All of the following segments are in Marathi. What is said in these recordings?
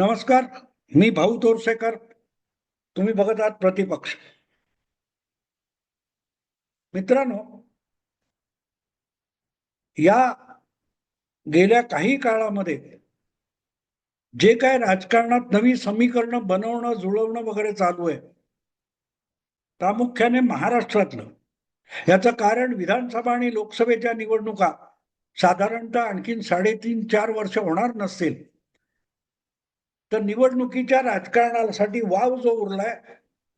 नमस्कार मी भाऊ तोरसेकर. तुम्ही बघत आहात प्रतिपक्ष. मित्रांनो या गेल्या काही काळामध्ये जे काय राजकारणात नवी समीकरणं बनवणं जुळवणं वगैरे चालू आहे प्रामुख्याने महाराष्ट्रातलं. याचं कारण विधानसभा आणि लोकसभेच्या निवडणुका साधारणतः आणखीन साडेतीन चार वर्ष होणार नसतील. तर निवडणुकीच्या राजकारणासाठी वाव जो उरलाय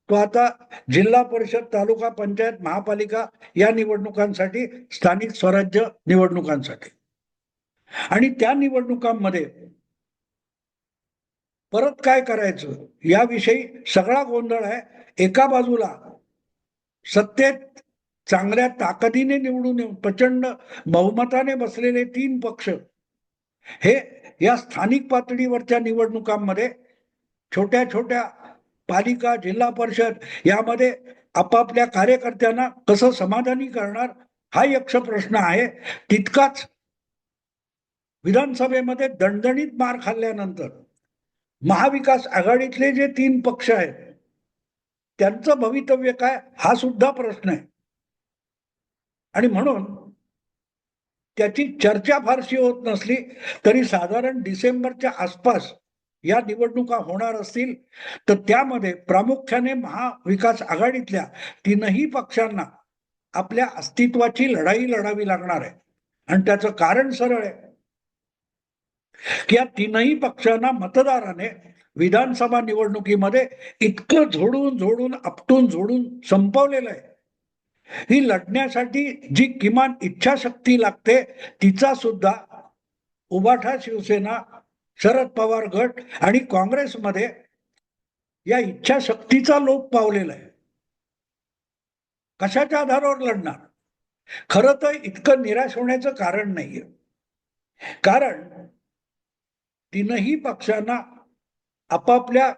तो आता जिल्हा परिषद तालुका पंचायत महापालिका या निवडणुकांसाठी स्थानिक स्वराज्य निवडणुकांसाठी. आणि त्या निवडणुकांमध्ये परत काय करायचं याविषयी सगळा गोंधळ आहे. एका बाजूला सत्तेत चांगल्या ताकदीने निवडून येऊन प्रचंड बहुमताने बसलेले तीन पक्ष हे या स्थानिक पातळीवरच्या निवडणुकांमध्ये छोट्या छोट्या पालिका जिल्हा परिषद यामध्ये आपापल्या कार्यकर्त्यांना कसं समाधानी करणार हा यक्ष प्रश्न आहे. तितकाच विधानसभेमध्ये दणदणीत मार खाल्ल्यानंतर महाविकास आघाडीतले जे तीन पक्ष आहेत त्यांचं भवितव्य काय हा सुद्धा प्रश्न आहे. आणि म्हणून त्याची चर्चा फारशी होत नसली तरी साधारण डिसेंबरच्या आसपास या निवडणुका होणार असतील तर त्यामध्ये प्रामुख्याने महाविकास आघाडीतल्या तीनही पक्षांना आपल्या अस्तित्वाची लढाई लढावी लागणार आहे. आणि त्याचं कारण सरळ आहे की या तीनही पक्षांना मतदाराने विधानसभा निवडणुकीमध्ये इतकं झोडून झोडून आपटून झोडून संपवलेलं आहे. ही लढण्यासाठी जी किमान इच्छाशक्ती लागते तिचा सुद्धा उबाठा शिवसेना शरद पवार गट आणि काँग्रेसमध्ये या इच्छाशक्तीचा लोप पावलेला आहे. कशाच्या आधारावर लढणार? खरं तर इतकं निराश होण्याचं कारण नाहीये. कारण तीनही पक्षांना आपापल्या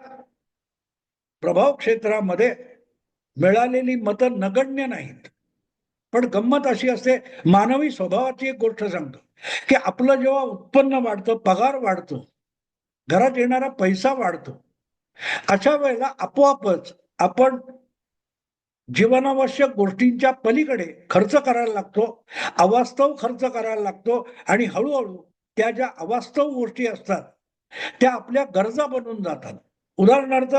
प्रभाव क्षेत्रामध्ये मिळालेली मतं नगण्य नाहीत. पण गंमत अशी असते मानवी स्वभावाची एक गोष्ट सांगतो की आपलं जेव्हा उत्पन्न वाढतं पगार वाढतो घरात येणारा पैसा वाढतो अशा वेळेला आपोआपच आपण जीवनावश्यक गोष्टींच्या पलीकडे खर्च करायला लागतो अवास्तव खर्च करायला लागतो आणि हळूहळू त्या ज्या अवास्तव गोष्टी असतात त्या आपल्या गरजा बनून जातात. उदाहरणार्थ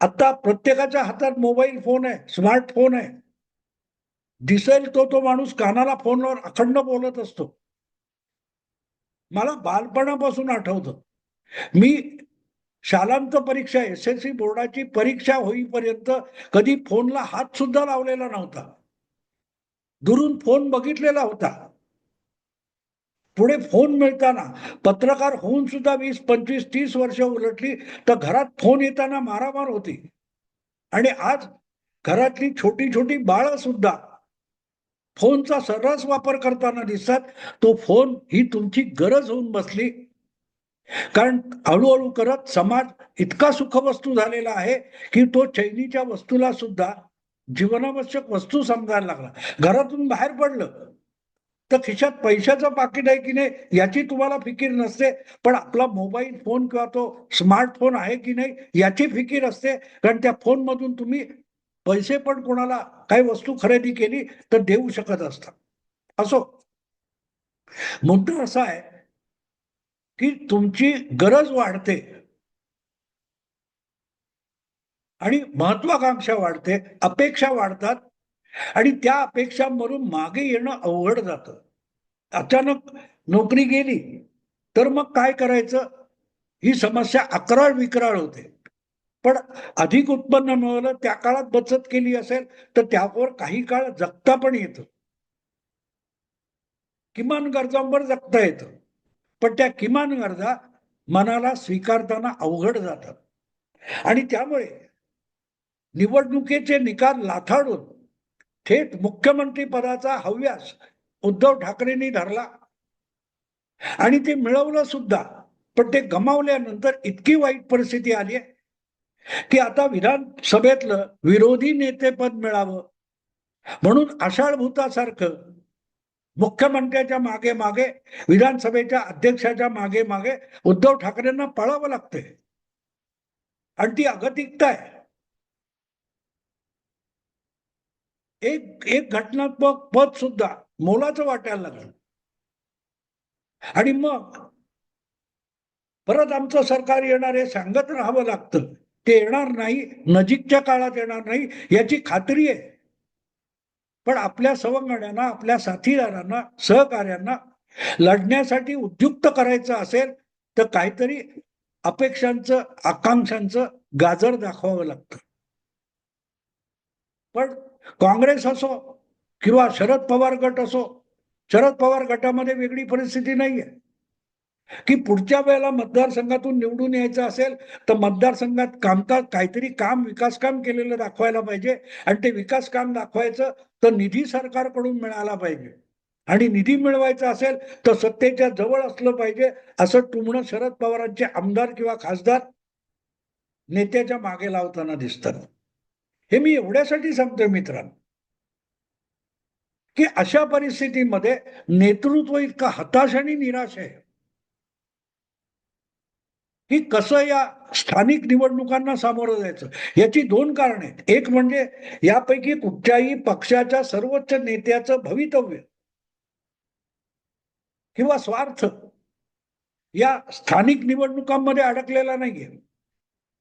आता प्रत्येकाच्या हातात मोबाईल फोन आहे स्मार्टफोन आहे दिसेल तो तो माणूस कानाला फोनवर अखंड बोलत असतो. मला बालपणापासून आठवतं. मी शालांत परीक्षा एस एस सी बोर्डाची परीक्षा होईपर्यंत कधी फोनला हात सुद्धा लावलेला नव्हता. दुरून फोन बघितलेला होता. पुढे फोन मिळताना पत्रकार होऊन सुद्धा वीस पंचवीस तीस वर्ष उलटली तर घरात फोन येताना मारामार होती. आणि आज घरातली छोटी छोटी बाळ सुद्धा फोनचा सर्रास वापर करताना दिसतात तो फोन ही तुमची गरज होऊन बसली. कारण हळूहळू करत समाज इतका सुखवस्तू झालेला आहे की तो चैनीच्या वस्तूला सुद्धा जीवनावश्यक वस्तू समजायला लागला. घरातून बाहेर पडलं तर खिशात पैशाचं पाकिट आहे की नाही याची तुम्हाला फिकीर नसते. पण आपला मोबाईल फोन किंवा तो स्मार्टफोन आहे की नाही याची फिकीर असते. कारण त्या फोनमधून तुम्ही पैसे पण कोणाला काही वस्तू खरेदी केली तर देऊ शकत असतात. असो. मुद्दा असा आहे की तुमची गरज वाढते. आणि महत्वाकांक्षा वाढते अपेक्षा वाढतात. आणि त्या अपेक्षांवरून मागे येणं अवघड जातं. अचानक नोकरी गेली तर मग काय करायचं? ही समस्या अकराळ विक्राळ होते. पण अधिक उत्पन्न मिळवलं त्या काळात बचत केली असेल तर त्यावर काही काळ जगता पण येतं. किमान गरजांवर जगता येतं. पण त्या किमान गरजा मनाला स्वीकारताना अवघड जातात. आणि त्यामुळे निवडणुकीचे निकाल लाथाडून थेट मुख्यमंत्री पदाचा हव्यास उद्धव ठाकरेंनी धरला. आणि ते मिळवलं सुद्धा पण ते गमावल्यानंतर इतकी वाईट परिस्थिती आली आहे की आता विधानसभेतलं विरोधी नेतेपद मिळावं. म्हणून आषाढ भूतासारखं मुख्यमंत्र्याच्या मागे मागे विधानसभेच्या अध्यक्षाच्या मागे मागे उद्धव ठाकरेंना पळावं लागतंय. आणि ती अगतिकता आहे. एक एक घटनात्मक पद सुद्धा मोलाचं वाटायला लागलं. आणि मग परत आमचं सरकार येणार हे सांगत राहावं लागतं. ते येणार नाही नजीकच्या काळात येणार नाही याची खात्री आहे. पण आपल्या सवंगड्यांना आपल्या साथीदारांना सहकार्यांना लढण्यासाठी उद्युक्त करायचं असेल तर काहीतरी अपेक्षांचं आकांक्षांचं गाजर दाखवावं लागतं. पण काँग्रेस असो किंवा शरद पवार गट असो शरद पवार गटामध्ये वेगळी परिस्थिती नाहीये. की पुढच्या वेळेला मतदारसंघातून निवडून यायचं असेल तर मतदारसंघात कामकाज काहीतरी काम विकास काम केलेलं दाखवायला पाहिजे. आणि ते विकास काम दाखवायचं तर निधी सरकारकडून मिळाला पाहिजे. आणि निधी मिळवायचा असेल तर सत्तेच्या जवळ असलं पाहिजे असं टुमणं शरद पवारांचे आमदार किंवा खासदार नेत्याच्या मागे लावताना दिसतात. हे मी एवढ्यासाठी सांगतोय मित्रांनो की अशा परिस्थितीमध्ये नेतृत्व इतका हताश आणि निराश आहे. की कसं या स्थानिक निवडणुकांना सामोरं जायचं? याची दोन कारण. आहेत एक म्हणजे यापैकी कुठच्याही पक्षाच्या सर्वोच्च नेत्याचं भवितव्य किंवा स्वार्थ या स्थानिक निवडणुकांमध्ये अडकलेला नाहीये.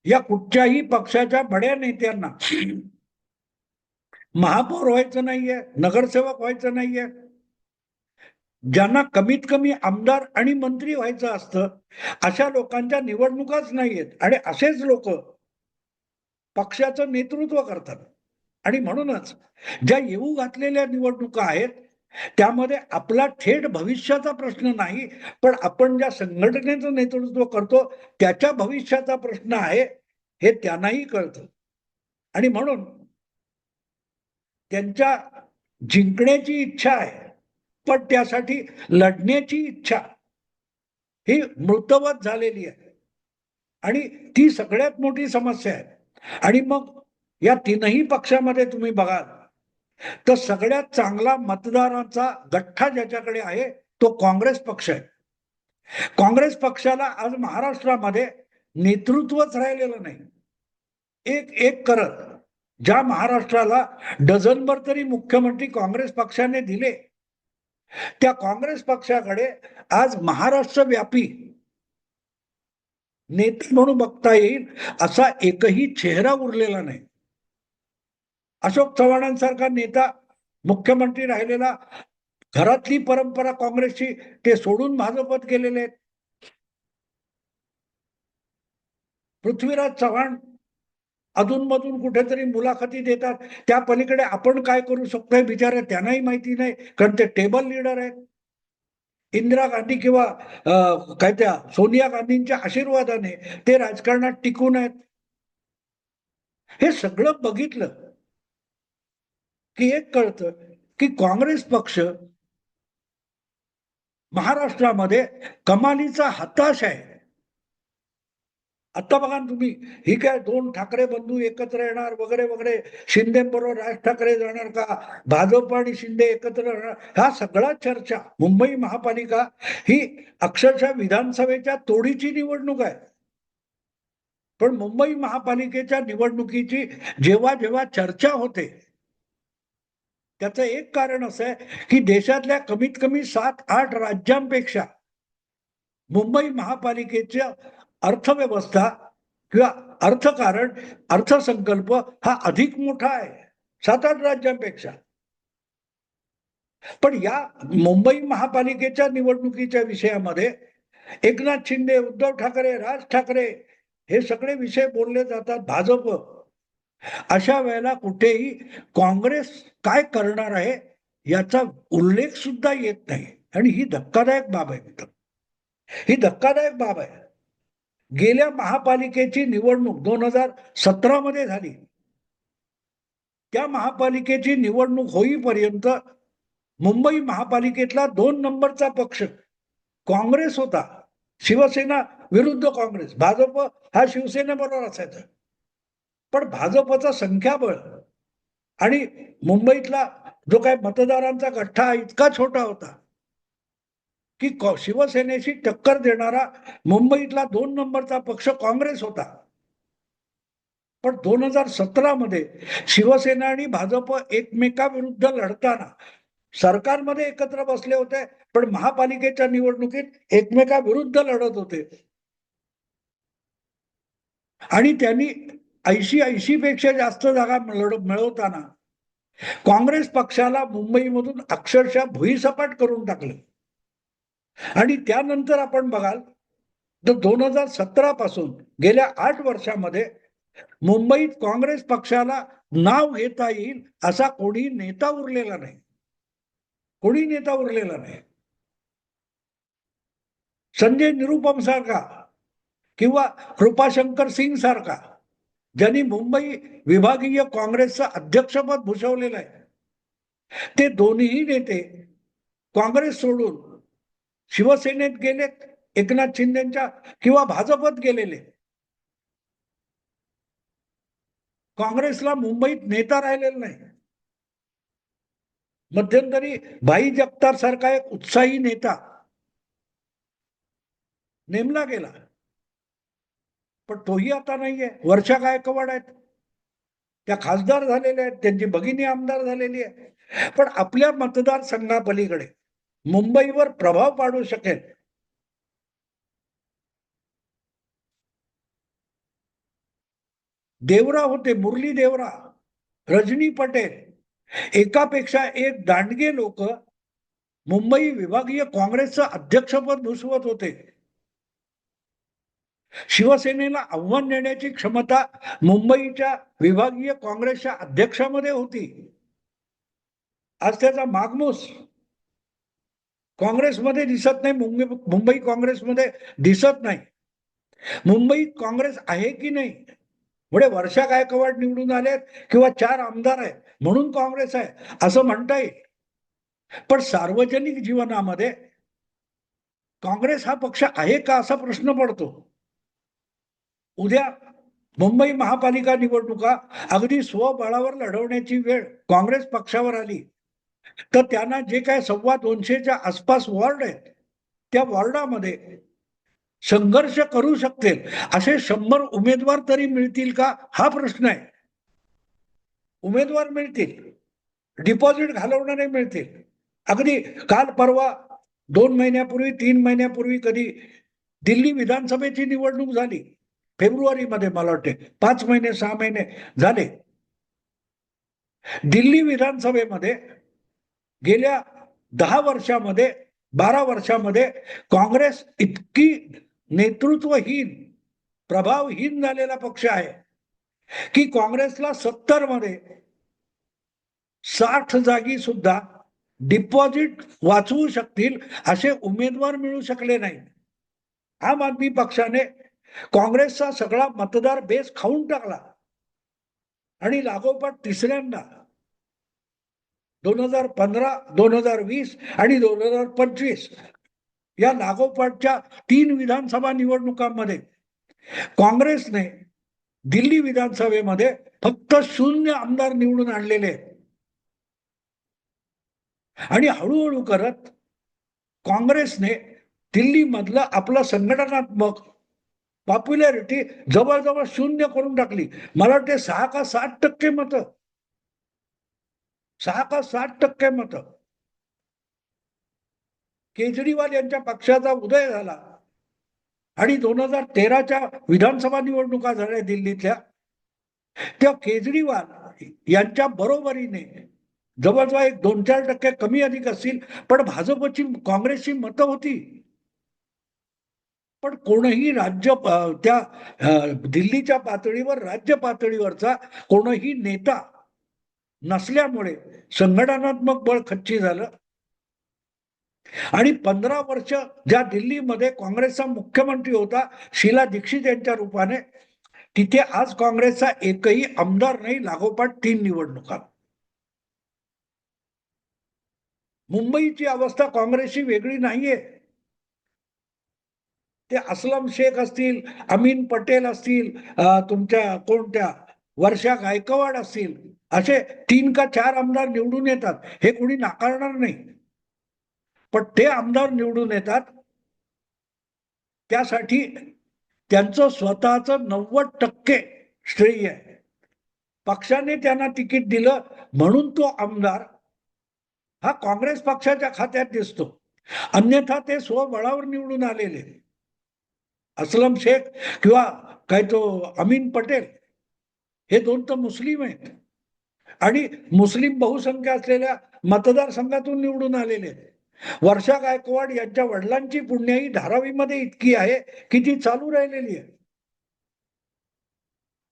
या कुठच्याही पक्षाच्या बड्या नेत्यांना महापौर व्हायचं नाहीये नगरसेवक व्हायचं नाहीये ज्यांना कमीत कमी आमदार आणि मंत्री व्हायचं असतं अशा लोकांच्या निवडणुकाच नाहीयेत. आणि असेच लोक पक्षाचं नेतृत्व करतात. आणि म्हणूनच ज्या येऊ घातलेल्या निवडणुका आहेत त्यामध्ये आपला थेट भविष्याचा प्रश्न नाही पण आपण ज्या संघटनेचं नेतृत्व करतो त्याच्या भविष्याचा प्रश्न आहे हे त्यांनाही कळतं. आणि म्हणून त्यांच्या जिंकण्याची इच्छा आहे. पण त्यासाठी लढण्याची इच्छा ही मृतवत झालेली आहे. आणि ती सगळ्यात मोठी समस्या आहे. आणि मग या तीनही पक्षामध्ये तुम्ही बघाल तर सगळ्यात चांगला मतदारांचा गठ्ठा ज्याच्याकडे आहे तो काँग्रेस पक्ष आहे. काँग्रेस पक्षाला आज महाराष्ट्रामध्ये नेतृत्वच राहिलेलं नाही. एक एक करत ज्या महाराष्ट्राला डझनभर तरी मुख्यमंत्री काँग्रेस पक्षाने दिले त्या काँग्रेस पक्षाकडे आज महाराष्ट्र व्यापी नेते म्हणून बघता येईल असा एकही चेहरा उरलेला नाही. अशोक चव्हाणांसारखा नेता मुख्यमंत्री राहिलेला घरातली परंपरा काँग्रेसची ते सोडून भाजपत गेलेले आहेत. पृथ्वीराज चव्हाण अधूनमधून कुठेतरी मुलाखती देतात. त्या पलीकडे आपण काय करू शकतोय बिचारे त्यांनाही माहिती नाही कारण ते टेबल लीडर आहेत. इंदिरा गांधी किंवा काय त्या सोनिया गांधींच्या आशीर्वादाने ते राजकारणात टिकून आहेत. हे सगळं बघितलं की एक कळतं की काँग्रेस पक्ष महाराष्ट्रामध्ये कमालीचा हताश आहे. आता बघा तुम्ही ही काय दोन ठाकरे बंधू एकत्र येणार वगैरे वगैरे शिंदे बरोबर राज ठाकरे जाणार का? भाजप आणि शिंदे एकत्र राहणार? हा सगळा चर्चा मुंबई महापालिका ही अक्षरशः विधानसभेच्या तोडीची निवडणूक आहे. पण मुंबई महापालिकेच्या निवडणुकीची जेव्हा जेव्हा चर्चा होते त्याचं एक कारण असं आहे की देशातल्या कमीत कमी सात आठ राज्यांपेक्षा मुंबई महापालिकेच्या अर्थव्यवस्था किंवा अर्थकारण अर्थसंकल्प हा अधिक मोठा आहे. सात आठ राज्यांपेक्षा. पण या मुंबई महापालिकेच्या निवडणुकीच्या विषयामध्ये एकनाथ शिंदे उद्धव ठाकरे राज ठाकरे हे सगळे विषय बोलले जातात भाजप. अशा वेळेला कुठेही काँग्रेस काय करणार आहे याचा उल्लेख सुद्धा येत नाही. आणि ही धक्कादायक बाब आहे मित्र. ही धक्कादायक बाब आहे. गेल्या महापालिकेची निवडणूक दोन हजार सतरा मध्ये झाली. त्या महापालिकेची निवडणूक होईपर्यंत मुंबई महापालिकेतला दोन नंबरचा पक्ष काँग्रेस होता. शिवसेना विरुद्ध काँग्रेस. भाजप हा शिवसेनेबरोबर असायचा. पण भाजपचा संख्याबळ आणि मुंबईतला जो काय मतदारांचा गठ्ठा इतका छोटा होता की शिवसेनेशी टक्कर देणारा मुंबईतला दोन नंबरचा पक्ष काँग्रेस होता. पण दोन हजार सतरा मध्ये शिवसेना आणि भाजप एकमेकाविरुद्ध लढताना सरकारमध्ये एकत्र बसले होते पण महापालिकेच्या निवडणुकीत एकमेकाविरुद्ध लढत होते. आणि त्यांनी ऐंशी ऐंशी पेक्षा जास्त जागा मिळवताना काँग्रेस पक्षाला मुंबईमधून अक्षरशः भुईसपाट करून टाकलं. आणि त्यानंतर आपण बघाल तर दोन हजार सतरा पासून गेल्या आठ वर्षामध्ये मुंबईत काँग्रेस पक्षाला नाव घेता येईल असा कोणी नेता उरलेला नाही. कोणी नेता उरलेला नाही. संजय निरुपम सारखा किंवा कृपाशंकर सिंग सारखा ज्यांनी मुंबई विभागीय काँग्रेसचं अध्यक्षपद भूषवलेलं आहे. ते दोन्ही नेते काँग्रेस सोडून शिवसेनेत गेलेत एकनाथ शिंदेच्या किंवा भाजपत गेलेले. काँग्रेसला मुंबईत नेता राहिलेला नाही. मध्यंतरी भाई जगतार सारखा एक उत्साही नेता नेमला गेला. पण तोही आता नाहीये. वर्षा गायकवाड आहेत. त्या खासदार झालेल्या आहेत. त्यांची भगिनी आमदार झालेली आहे पण आपल्या मतदारसंघापलीकडे मुंबईवर प्रभाव पाडू शकेल. देवरा होते मुरली देवरा रजनी पटेल एकापेक्षा एक दांडगे लोक मुंबई विभागीय काँग्रेसचं अध्यक्षपद भुसवत होते. शिवसेनेला आव्हान देण्याची क्षमता मुंबईच्या विभागीय काँग्रेसच्या अध्यक्षामध्ये होती. आज त्याचा मागमूस काँग्रेसमध्ये दिसत नाही मुंबई मुंबई काँग्रेसमध्ये दिसत नाही. मुंबईत काँग्रेस आहे की नाही? म्हणजे वर्षा गायकवाड निवडून आलेत किंवा चार आमदार आहेत म्हणून काँग्रेस आहे असं म्हणता येईल. पण सार्वजनिक जीवनामध्ये काँग्रेस हा पक्ष आहे का असा प्रश्न पडतो? उद्या मुंबई महापालिका निवडणुका अगदी स्वबळावर लढवण्याची वेळ काँग्रेस पक्षावर आली. तर त्यांना जे काय सव्वा दोनशेच्या आसपास वॉर्ड आहेत त्या वॉर्डामध्ये संघर्ष करू शकतील. असे शंभर उमेदवार तरी मिळतील का? हा प्रश्न आहे. उमेदवार मिळतील. डिपॉझिट घालवणारे मिळतील. अगदी काल परवा दोन महिन्यापूर्वी तीन महिन्यापूर्वी कधी दिल्ली विधानसभेची निवडणूक झाली. फेब्रुवारीमध्ये मला वाटते पाच महिने सहा महिने झाले. दिल्ली विधानसभेमध्ये गेल्या दहा वर्षामध्ये बारा वर्षामध्ये काँग्रेस इतकी नेतृत्वहीन प्रभावहीन झालेला पक्ष आहे की काँग्रेसला सत्तरमध्ये साठ जागी सुद्धा डिपॉझिट वाचवू शकतील असे उमेदवार मिळू शकले नाही आम आदमी पक्षाने काँग्रेसचा सगळा मतदार बेस खाऊन टाकला आणि लागोपाठ तिसऱ्यांदा दोन हजार पंधरा दोन हजार वीस आणि दोन हजार पंचवीस या लागोपाठच्या तीन विधानसभा निवडणुकांमध्ये काँग्रेसने दिल्ली विधानसभेमध्ये फक्त शून्य आमदार निवडून आणलेले आणि हळूहळू करत काँग्रेसने दिल्लीमधलं आपलं संघटनात्मक पॉप्युलॅरिटी जवळजवळ शून्य करून टाकली. मला वाटते सहा का सात टक्के मतं सहा का सात टक्के मत. केजरीवाल यांच्या पक्षाचा उदय झाला. आणि दोन हजार तेराच्या विधानसभा निवडणुका झाल्या दिल्लीतल्या. त्या केजरीवाल यांच्या बरोबरीने जवळजवळ एक दोन चार टक्के कमी अधिक असतील पण भाजपची काँग्रेसची मतं होती. पण कोणही राज्य त्या दिल्लीच्या पातळीवर राज्य पातळीवरचा कोणही नेता नसल्यामुळे संघटनात्मक बळ खच्ची झालं. आणि पंधरा वर्ष ज्या दिल्लीमध्ये काँग्रेसचा मुख्यमंत्री होता शीला दीक्षित यांच्या रूपाने तिथे आज काँग्रेसचा एकही आमदार नाही लागोपाठ तीन निवडणुका. मुंबईची अवस्था काँग्रेसची वेगळी नाहीये. ते असलम शेख असतील अमीन पटेल असतील तुमच्या कोणत्या वर्षा गायकवाड असतील असे तीन का चार आमदार निवडून येतात. हे कोणी नाकारणार नाही. पण ते आमदार निवडून येतात. त्यासाठी त्यांचं स्वतःच नव्वद टक्के श्रेय आहे. पक्षाने त्यांना तिकीट दिलं म्हणून तो आमदार हा काँग्रेस पक्षाच्या खात्यात दिसतो. अन्यथा ते स्वबळावर निवडून आलेले. असलम शेख किंवा काय तो अमीन पटेल हे दोन तर मुस्लिम आहेत. आणि मुस्लिम बहुसंख्या असलेल्या मतदारसंघातून निवडून आलेले. आहेत वर्षा गायकवाड यांच्या वडिलांची पुण्याई धारावीमध्ये इतकी आहे की ती चालू राहिलेली आहे.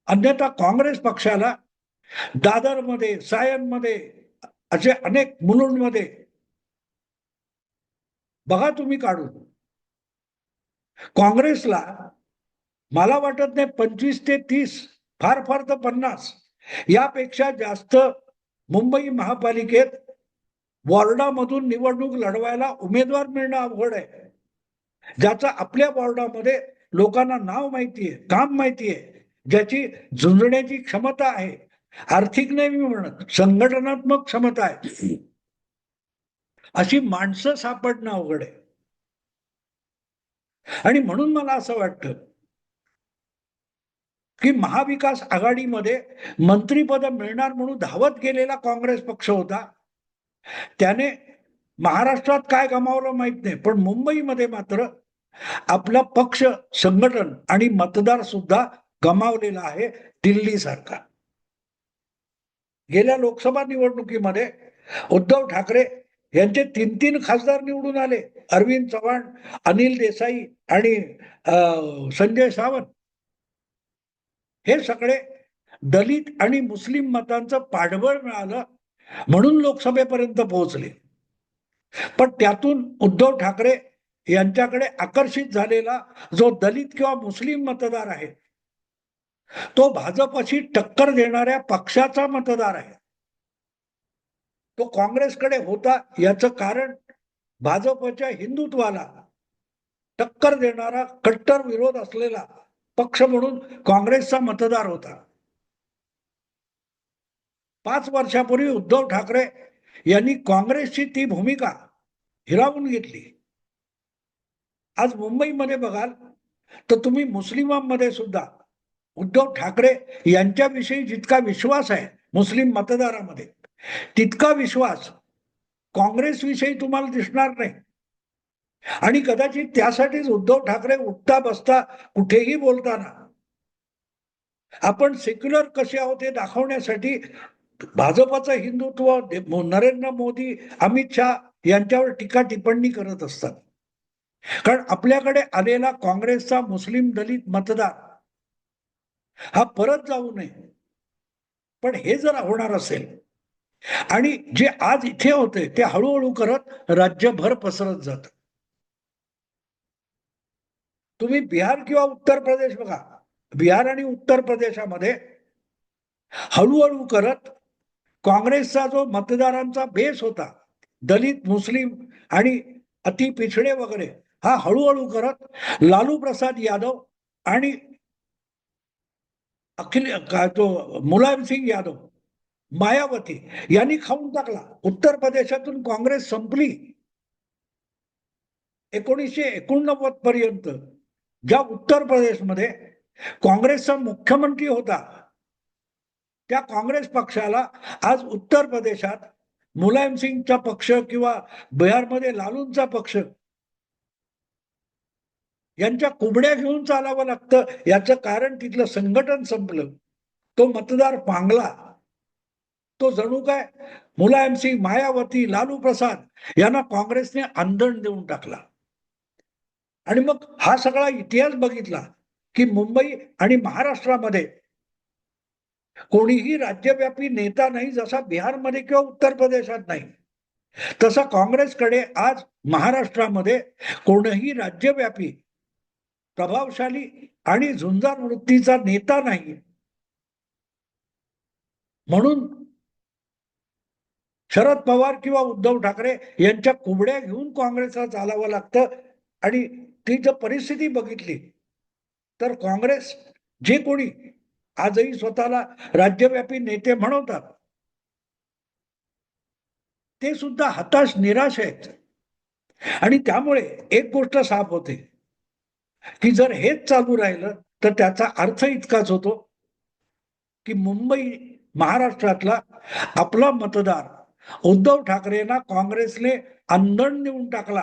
अन्यथा काँग्रेस पक्षाला दादरमध्ये सायनमध्ये असे अनेक मुलुंडमध्ये बघा तुम्ही काढून. काँग्रेसला मला वाटत नाही पंचवीस ते तीस फार फार तर पन्नास. यापेक्षा जास्त मुंबई महापालिकेत वॉर्डामधून निवडणूक लढवायला उमेदवार मिळणं अवघड आहे. ज्याचं आपल्या वॉर्डामध्ये लोकांना नाव माहिती आहे काम माहिती आहे ज्याची झुंजण्याची क्षमता आहे. आर्थिक नाही मी म्हणत संघटनात्मक क्षमता आहे. अशी माणसं सापडणं अवघड आहे. आणि म्हणून मला असं वाटतं की महाविकास आघाडीमध्ये मंत्रीपद मिळणार म्हणून धावत गेलेला काँग्रेस पक्ष होता. त्याने महाराष्ट्रात काय गमावलं माहीत नाही पण मुंबईमध्ये मात्र आपला पक्ष संघटन आणि मतदार सुद्धा गमावलेला आहे दिल्ली सारखा गेल्या लोकसभा निवडणुकीमध्ये उद्धव ठाकरे यांचे तीन तीन खासदार निवडून आले. अरविंद चव्हाण अनिल देसाई आणि संजय सावंत. हे सगळे दलित आणि मुस्लिम मतांचं पाठबळ मिळालं म्हणून लोकसभेपर्यंत पोहोचले. पण त्यातून उद्धव ठाकरे यांच्याकडे आकर्षित झालेला जो दलित किंवा मुस्लिम मतदार आहे तो भाजपशी टक्कर देणाऱ्या पक्षाचा मतदार आहे. तो काँग्रेसकडे होता याचं कारण भाजपच्या हिंदुत्वाला टक्कर देणारा कट्टर विरोध असलेला पक्ष म्हणून काँग्रेसचा मतदार होता. पाच वर्षापूर्वी उद्धव ठाकरे यांनी काँग्रेसची ती भूमिका हिरावून घेतली. आज मुंबईमध्ये बघाल तर तुम्ही मुस्लिमांमध्ये सुद्धा उद्धव ठाकरे यांच्याविषयी जितका विश्वास आहे मुस्लिम मतदारामध्ये तितका विश्वास काँग्रेसविषयी तुम्हाला दिसणार नाही. आणि कदाचित त्यासाठीच उद्धव ठाकरे उठता बसता कुठेही बोलताना आपण सेक्युलर कसे आहोत हे दाखवण्यासाठी भाजपाचं हिंदुत्व नरेंद्र मोदी अमित शहा यांच्यावर टीका टिप्पणी करत असतात. कारण आपल्याकडे आलेला काँग्रेसचा मुस्लिम दलित मतदार हा परत जाऊ नये. पण हे जर होणार असेल आणि जे आज इथे होते ते हळूहळू करत राज्यभर पसरत जात. तुम्ही बिहार किंवा उत्तर प्रदेश बघा. बिहार आणि उत्तर प्रदेशामध्ये हळूहळू करत काँग्रेसचा जो मतदारांचा बेस होता दलित मुस्लिम आणि अति पिछडे वगैरे हा हळूहळू करत लालू प्रसाद यादव आणि अखिल जो तो मुलायम सिंग यादव मायावती यांनी खाऊन टाकला. उत्तर प्रदेशातून काँग्रेस संपली. एकोणीसशे एकोणनव्वद पर्यंत ज्या उत्तर प्रदेशमध्ये काँग्रेसचा मुख्यमंत्री होता त्या काँग्रेस पक्षाला आज उत्तर प्रदेशात मुलायम सिंगचा पक्ष किंवा बिहारमध्ये लालूंचा पक्ष यांच्या कुबड्या घेऊन चालावं लागतं याचं कारण तिथलं संघटन संपलं. तो मतदार पांगला. तो जणू काय? मुलायम सिंग मायावती लालू प्रसाद यांना काँग्रेसने आंदण देऊन टाकला. आणि मग हा सगळा इतिहास बघितला की मुंबई आणि महाराष्ट्रामध्ये कोणीही राज्यव्यापी नेता नाही जसा बिहारमध्ये किंवा उत्तर प्रदेशात नाही तसा काँग्रेसकडे आज महाराष्ट्रामध्ये कोणीही राज्यव्यापी प्रभावशाली आणि झुंजार वृत्तीचा नेता नाही. म्हणून शरद पवार किंवा उद्धव ठाकरे यांच्या कुबड्या घेऊन काँग्रेसला चालावं लागतं आणि ती जर परिस्थिती बघितली तर काँग्रेस जे कोणी आजही स्वतःला राज्यव्यापी नेते म्हणवतात ते सुद्धा हताश निराश आहेत. आणि त्यामुळे एक गोष्ट साफ होते की जर हेच चालू राहिलं तर त्याचा अर्थ इतकाच होतो की मुंबई महाराष्ट्रातला आपला मतदार उद्धव ठाकरेंना काँग्रेसने अंधण देऊन टाकला.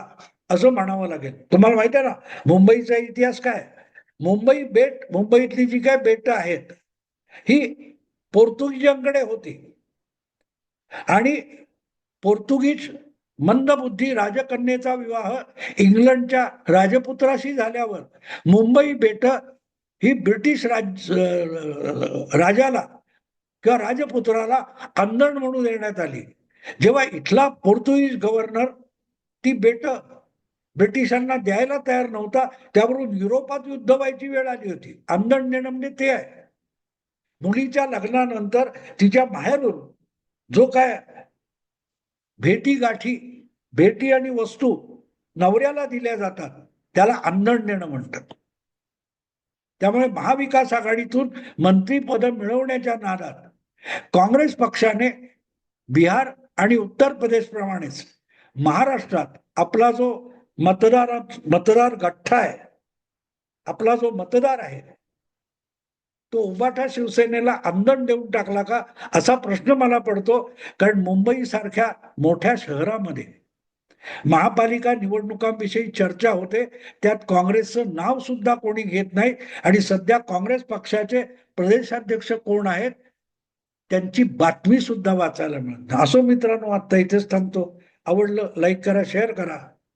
असं म्हणावं लागेल. तुम्हाला माहिती आहे ना मुंबईचा इतिहास काय? मुंबई बेट मुंबईतली जी काय बेट आहेत ही पोर्तुगीजांकडे होती. आणि पोर्तुगीज मंदबुद्धी राजकन्येचा विवाह इंग्लंडच्या राजपुत्राशी झाल्यावर मुंबई बेट ही ब्रिटिश राज राजाला किंवा राजपुत्राला अंधण म्हणून देण्यात आली. जेव्हा इथला पोर्तुगीज गव्हर्नर ती बेट ब्रिटिशांना द्यायला तयार नव्हता. त्यावरून युरोपात युद्ध व्हायची वेळ आली होती. अंधण देणं म्हणजे ते आहे. मुलीच्या लग्नानंतर तिच्या माहेरून जो काय भेटी गाठी भेटी आणि वस्तू नवऱ्याला दिल्या जातात त्याला अंधण देणं म्हणतात. त्यामुळे महाविकास आघाडीतून मंत्रीपद मिळवण्याच्या नादात काँग्रेस पक्षाने बिहार आणि उत्तर प्रदेश प्रमाणेच महाराष्ट्रात आपला जो मतदार मतदार गठ्ठा आहे. आपला जो मतदार आहे तो उबाठा शिवसेनेला आंदण देऊन टाकला का? असा प्रश्न मला पडतो कारण मुंबई सारख्या मोठ्या शहरामध्ये महापालिका निवडणुकांविषयी चर्चा होते त्यात काँग्रेसचं नाव सुद्धा कोणी घेत नाही आणि सध्या काँग्रेस पक्षाचे प्रदेशाध्यक्ष कोण आहेत त्यांची बातमी सुद्धा वाचायला मिळत असो मित्रांनो आता इथेच थांबतो. आवडलं लाईक करा शेअर करा.